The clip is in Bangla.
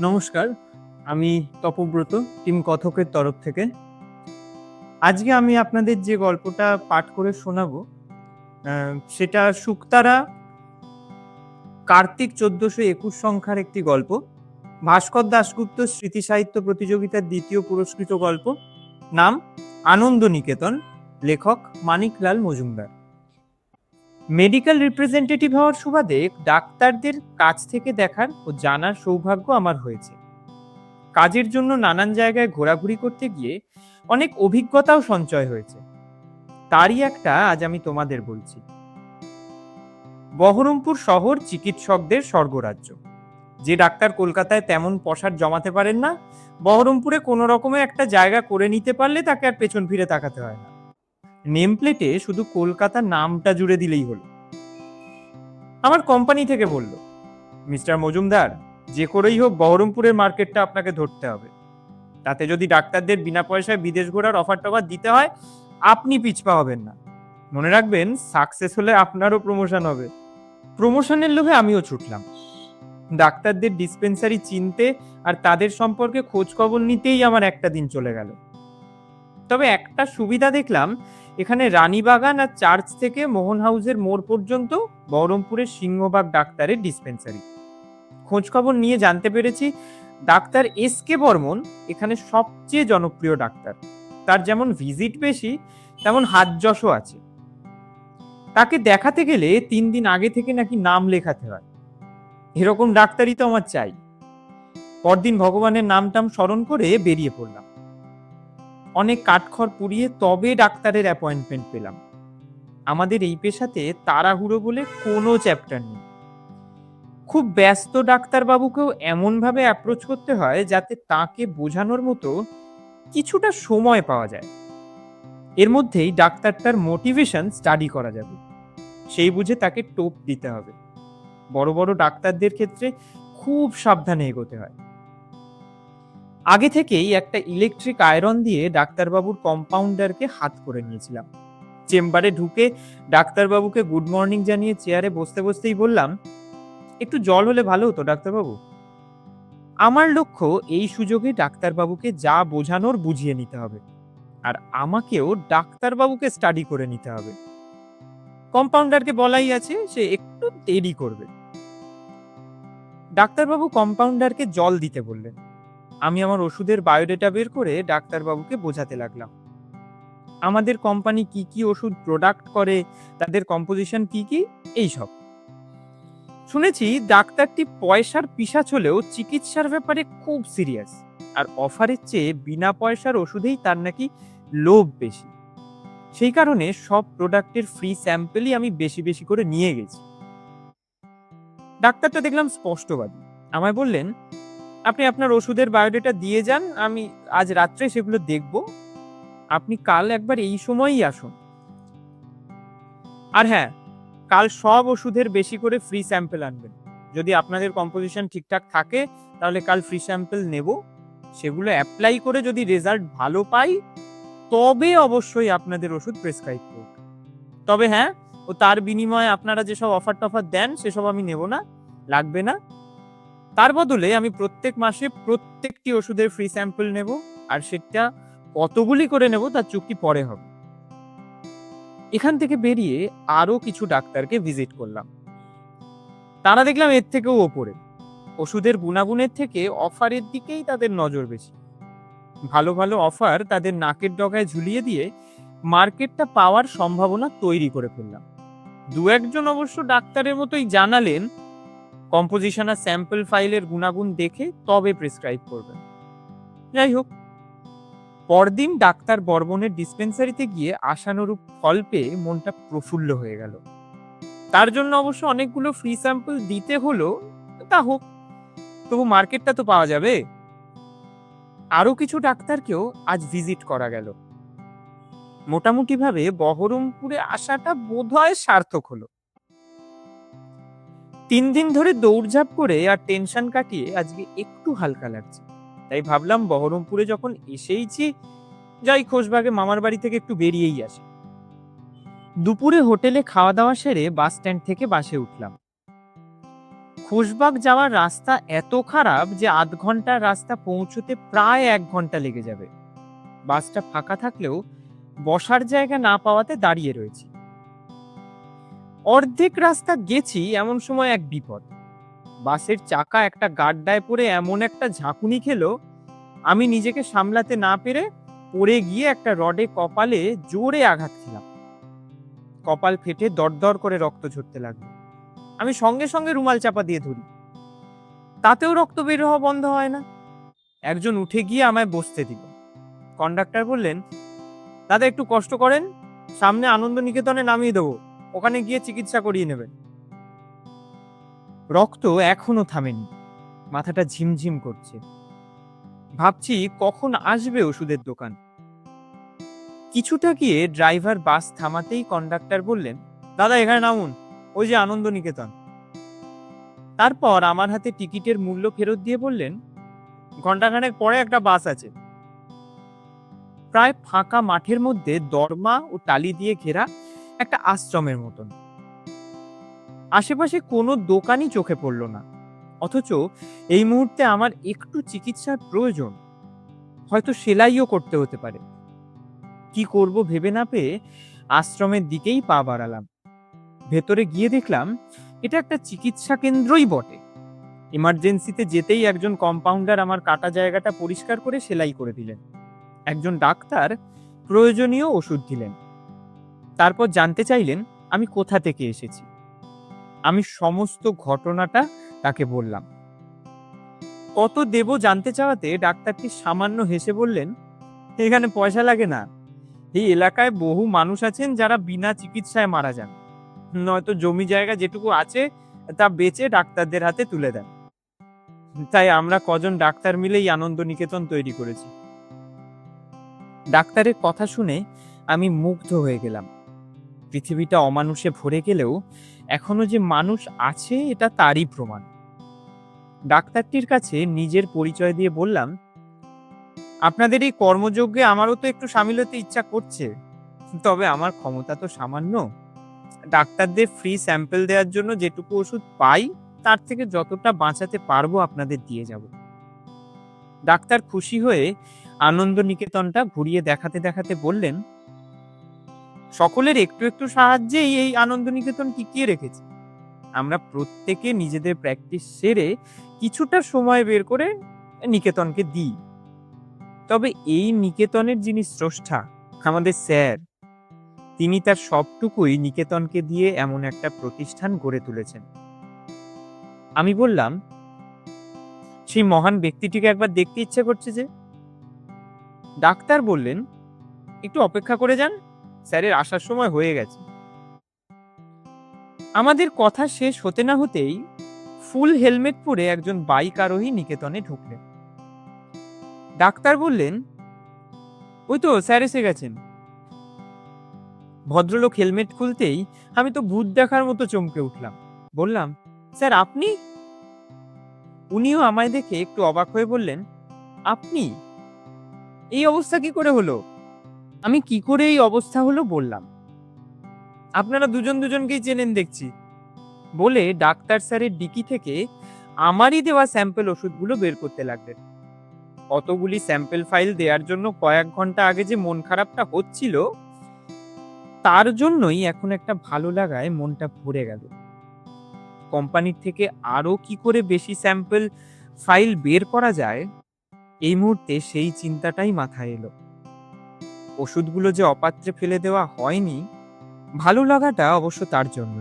নমস্কার, আমি তপব্রত, টিম কথকের তরফ থেকে। আজকে আমি আপনাদের যে গল্পটা পাঠ করে শোনাবো সেটা শুক্তারা কার্তিক চোদ্দশো একুশ সংখ্যার একটি গল্প, ভাস্কর দাশগুপ্ত স্মৃতি সাহিত্য প্রতিযোগিতার দ্বিতীয় পুরস্কৃত গল্প। নাম আনন্দ নিকেতন লেখক মানিকলাল মজুমদার। মেডিকেল রিপ্রেজেন্টেটিভ হওয়ার সুবাদে ডাক্তারদের কাছ থেকে দেখার ও জানার সৌভাগ্য আমার হয়েছে। কাজের জন্য নানান জায়গায় ঘোরাঘুরি করতে গিয়ে অনেক অভিজ্ঞতাও সঞ্চয় হয়েছে। তারই একটা আজ আমি তোমাদের বলছি। বহরমপুর শহর চিকিৎসকদের স্বর্গরাজ্য। যে ডাক্তার কলকাতায় তেমন পসার জমাতে পারেন না, বহরমপুরে কোনো রকমে একটা জায়গা করে নিতে পারলে তাকে আর পেছন ফিরে তাকাতে হয় না। নেম প্লেটে শুধু কলকাতা নামটা জুড়ে দিলেই হলো। আমার কোম্পানি থেকে বলল, মিস্টার মজুমদার, যে করেই হোক বহরমপুরের মার্কেটটা আপনাকে ধরতে হবে। তাতে যদি ডাক্তারদের বিনা পয়সায় বিদেশ ঘোরার অফার টফার দিতে হয়, আপনি পিছপা হবেন না। মনে রাখবেন সাকসেস হলে আপনারও প্রমোশন হবে। প্রমোশনের লোভে আমিও ছুটলাম। ডাক্তারদের ডিসপেন্সারি চিনতে আর তাদের সম্পর্কে খোঁজ খবর নিতেই আমার একটা দিন চলে গেল। তবে একটা সুবিধা দেখলাম এখানে রানীবাগান আর চার্চ থেকে মোহন হাউসের মোড় পর্যন্ত বহরমপুরের সিংহবাগ ডাক্তারের ডিসপেন্সারি খোঁজ খবর নিয়ে জানতে পেরেছি, ডাক্তার এস কে বর্মন এখানে সবচেয়ে জনপ্রিয় ডাক্তার। তার যেমন ভিজিট বেশি, তেমন হাত যশও আছে। তাকে দেখাতে গেলে তিন দিন আগে থেকে নাকি নাম লেখাতে হয়। এরকম ডাক্তারই তো আমার চাই। পরদিন ভগবানের নাম টাম স্মরণ করে বেরিয়ে পড়লাম। অনেক কাঠখড় পুড়িয়ে তবে ডাক্তারের অ্যাপয়েন্টমেন্ট পেলাম। আমাদের এই পেশাতে তাড়াহুড়ো বলে কোনো চ্যাপ্টার নেই। খুব ব্যস্ত ডাক্তারবাবুকেও এমনভাবে অ্যাপ্রোচ করতে হয় যাতে তাকে বোঝানোর মতো কিছুটা সময় পাওয়া যায়। এর মধ্যেই ডাক্তারটার মোটিভেশন স্টাডি করা যাবে। সেই বুঝে তাকে টোপ দিতে হবে। বড় বড় ডাক্তারদের ক্ষেত্রে খুব সাবধানে এগোতে হয়। আগে থেকেই একটা ইলেকট্রিক আয়রন দিয়ে ডাক্তারবাবুর কম্পাউন্ডারকে হাত করে নিয়েছিলাম। চেম্বারে ঢুকে ডাক্তারবাবুকে গুড মর্নিং জানিয়ে চেয়ারে বসতে বসতেই বললাম, একটু জল হলে ভালো হতো, ডাক্তারবাবু? আমার লক্ষ্য এই সুযোগে ডাক্তারবাবুকে যা বোঝানোর বুঝিয়ে নিতে হবে, আর আমাকেও ডাক্তারবাবুকে স্টাডি করে নিতে হবে। কম্পাউন্ডারকে বলাই আছে, সে একটু দেরি করবে। ডাক্তারবাবু কম্পাউন্ডারকে জল দিতে বললেন। আমি আমার ওষুধের বায়োডেটা বের করে ডাক্তারবাবুকে বোঝাতে লাগলাম। আমাদের কোম্পানি কি কি ওষুধ প্রোডাক্ট করে, তাদের কম্পোজিশন কি কি এই সব শুনেছি ডাক্তারটি পয়সার পিসাচ হলেও চিকিৎসার ব্যাপারে খুব সিরিয়াস আর অফারের চেয়ে বিনা পয়সার ওষুধেই তার নাকি লোভ বেশি। সেই কারণে সব প্রোডাক্টের ফ্রি স্যাম্পেলই আমি বেশি বেশি করে নিয়ে গেছি। ডাক্তারটা দেখলাম স্পষ্টবাদী। আমায় বললেন আপনি আপনার ওষুধের বায়োডেটা দিয়ে যান, আমি আজ রাত্রে সেগুলো দেখব। আপনি কাল একবার এই সময়ই আসুন। আর হ্যাঁ কাল সব ওষুধের বেশি করে ফ্রি স্যাম্পেল আনবেন। যদি আপনাদের কম্পোজিশন ঠিকঠাক থাকে, তাহলে কাল ফ্রি স্যাম্পেল নেব। সেগুলো অ্যাপ্লাই করে যদি রেজাল্ট ভালো পাই, তবে অবশ্যই আপনাদের ওষুধ প্রেসক্রাইব করব। তবে হ্যাঁ ও তার বিনিময়ে আপনারা যেসব অফার টফার দেন, সেসব আমি নেব না, লাগবে না। তার বদলে আমি প্রত্যেক মাসে প্রত্যেকটি ওষুধের ফ্রি স্যাম্পল নেব, আর সেটা কতগুলি করে নেব তার চুক্তি পরে হবে। এখান থেকে বেরিয়ে আরও কিছু ডাক্তারকে ভিজিট করলাম। তারা দেখলাম এর থেকেও ওপরে। ওষুধের গুণাগুণের থেকে অফারের দিকেই তাদের নজর বেশি। ভালো ভালো অফার তাদের নাকের ডগায় ঝুলিয়ে দিয়ে মার্কেটটা পাওয়ার সম্ভাবনা তৈরি করে ফেললাম। দু একজন অবশ্য ডাক্তারের মতোই জানালেন কম্পোজিশন আর স্যাম্পল ফাইলের গুণাগুণ দেখে তবে প্রেসক্রাইব করবেন। যাই হোক পরদিন ডাক্তার বর্মনের ডিসপেন্সারিতে গিয়ে আশানুরূপ ফল পেয়ে মনটা প্রফুল্ল হয়ে গেল। তার জন্য অবশ্য অনেকগুলো ফ্রি স্যাম্পল দিতে হলো, তা হোক, তবু মার্কেটটা তো পাওয়া যাবে। আরও কিছু ডাক্তারকেও আজ ভিজিট করা গেল। মোটামুটি ভাবে বহরমপুরে আসাটা বোধহয় সার্থক হলো। তিন দিন ধরে দৌড়ঝাঁপ করে আর টেনশন কাটিয়ে আজকে একটু হালকা লাগছে। তাই ভাবলাম বহরমপুরে যখন এসেইছি, যাই খোশবাগে মামার বাড়ি থেকে একটু বেরিয়েই আসি। দুপুরে হোটেলে খাওয়া দাওয়া সেরে বাস স্ট্যান্ড থেকে বাসে উঠলাম। খোশবাগ যাওয়ার রাস্তা এত খারাপ যে আধ ঘণ্টার রাস্তা পৌঁছতে প্রায় এক ঘণ্টা লেগে যাবে। বাসটা ফাঁকা থাকলেও বসার জায়গা না পাওয়াতে দাঁড়িয়ে রয়েছি। অর্ধেক রাস্তা গেছি এমন সময় এক বিপদ। বাসের চাকা একটা গাড্ডায় পড়ে এমন একটা ঝাঁকুনি খেলো, আমি নিজেকে সামলাতে না পেরে পড়ে গিয়ে একটা রডে কপালে জোরে আঘাত খেলাম। কপাল ফেটে দরদর করে রক্ত ঝরতে লাগল। আমি সঙ্গে সঙ্গে রুমাল চাপা দিয়ে ধরি। তাতেও রক্ত বের হওয়া বন্ধ হয় না। একজন উঠে গিয়ে আমায় বসতে দিল। কন্ডাক্টর বললেন, দাদা, একটু কষ্ট করেন, সামনে আনন্দ নিকেতনে নামিয়ে দেবো। ওখানে গিয়ে চিকিৎসা করিয়ে নেবেন। রক্ত এখনও থামেনি। মাথাটা ঝিমঝিম করছে। ভাবছি কখন আসবে ওষুধের দোকান। কিছুটা গিয়ে ড্রাইভার বাস থামাতেই কন্ডাক্টর বললেন, দাদা, এখানে নামুন। ওই যে আনন্দ নিকেতন তারপর আমার হাতে টিকিটের মূল্য ফেরত দিয়ে বললেন ঘন্টাখানেক পরে একটা বাস আছে। প্রায় ফাঁকা মাঠের মধ্যে দরমা ও টালি দিয়ে ঘেরা একটা আশ্রমের মতন। আশেপাশে কোনো দোকানই চোখে পড়ল না। অথচ এই মুহূর্তে আমার একটু চিকিৎসার প্রয়োজন। হয়তো সেলাইও করতে হতে পারে। কি করব ভেবে না পেয়ে আশ্রমের দিকেই পা বাড়ালাম। ভেতরে গিয়ে দেখলাম, এটা একটা চিকিৎসা কেন্দ্রই বটে। ইমার্জেন্সিতে যেতেই একজন কম্পাউন্ডার আমার কাটা জায়গাটা পরিষ্কার করে সেলাই করে দিলেন। একজন ডাক্তার প্রয়োজনীয় ওষুধ দিলেন। তারপর জানতে চাইলেন, আমি কোথা থেকে এসেছি। আমি সমস্ত ঘটনাটা তাকে বললাম। কত দেব জানতে চাওয়াতে ডাক্তারটি সামান্য হেসে বললেন, এখানে পয়সা লাগে না। এই এলাকায় বহু মানুষ আছেন যারা বিনা চিকিৎসায় মারা যান। নয়তো জমি জায়গা যেটুকু আছে, তা বেচে ডাক্তারদের হাতে তুলে দেন। তাই আমরা কজন ডাক্তার মিলেই আনন্দ নিকেতন তৈরি করেছি। ডাক্তারের কথা শুনে আমি মুগ্ধ হয়ে গেলাম। পৃথিবীটা অমানুষে ভরে গেলেও এখনও যে মানুষ আছে, এটা তারই প্রমাণ। ডাক্তারটির কাছে নিজের পরিচয় দিয়ে বললাম, আপনাদের এই কর্মযজ্ঞে আমারও তো একটু সামিল হতে ইচ্ছা করছে। তবে আমার ক্ষমতা তো সামান্য। ডাক্তারদের ফ্রি স্যাম্পল দেওয়ার জন্য যেটুকু ওষুধ পাই, তার থেকে যতটা বাঁচাতে পারব আপনাদের দিয়ে যাব। ডাক্তার খুশি হয়ে আনন্দ নিকেতনটা ঘুরিয়ে দেখাতে দেখাতে বললেন সকলের একটু একটু সাহায্যেই এই আনন্দ নিকেতন টিকিয়ে রেখেছি। আমরা প্রত্যেকে নিজেদের প্র্যাকটিস সেরে কিছুটা সময় বের করে নিকেতনকে দিই। তবে এই নিকেতনের যিনি স্রষ্টা, আমাদের স্যার, তিনি তার সবটুকুই নিকেতনকে দিয়ে এমন একটা প্রতিষ্ঠান গড়ে তুলেছেন। আমি বললাম, সেই মহান ব্যক্তিটিকে একবার দেখতে ইচ্ছে করছে যে? ডাক্তার বললেন, একটু অপেক্ষা করে যান। স্যারের আসার সময় হয়ে গেছে। আমাদের কথা শেষ হতে না হতেই ফুল হেলমেট পরে একজন বাইক আরোহী নিকেতনে ঢুকলেন। ডাক্তার বললেন, ওই তো স্যার এসে গেছেন। ভদ্রলোক হেলমেট খুলতেই আমি তো ভূত দেখার মতো চমকে উঠলাম। বললাম, স্যার, আপনি? উনিও আমায় দেখে একটু অবাক হয়ে বললেন, আপনি? এই অবস্থা কি করে হলো? আমি কি করে এই অবস্থা হলো বললাম। আপনারা দুজন দুজনকেই চেনেন দেখছি। বলে ডাক্তার স্যারের ডিকি থেকে আমারই দেওয়া স্যাম্পল ওষুধগুলো বের করতে লাগলেন। অতগুলি স্যাম্পেল ফাইল দেওয়ার জন্য কয়েক ঘণ্টা আগে যে মন খারাপটা হচ্ছিল, তার জন্যই এখন একটা ভালো লাগায় মনটা ভরে গেল। কোম্পানির থেকে আরও কি করে বেশি স্যাম্পেল ফাইল বের করা যায়, এই মুহূর্তে সেই চিন্তাটাই মাথায় এলো। ওষুধগুলো যে অপাত্রে ফেলে দেওয়া হয়নি ভালো লাগাটা অবশ্য তার জন্য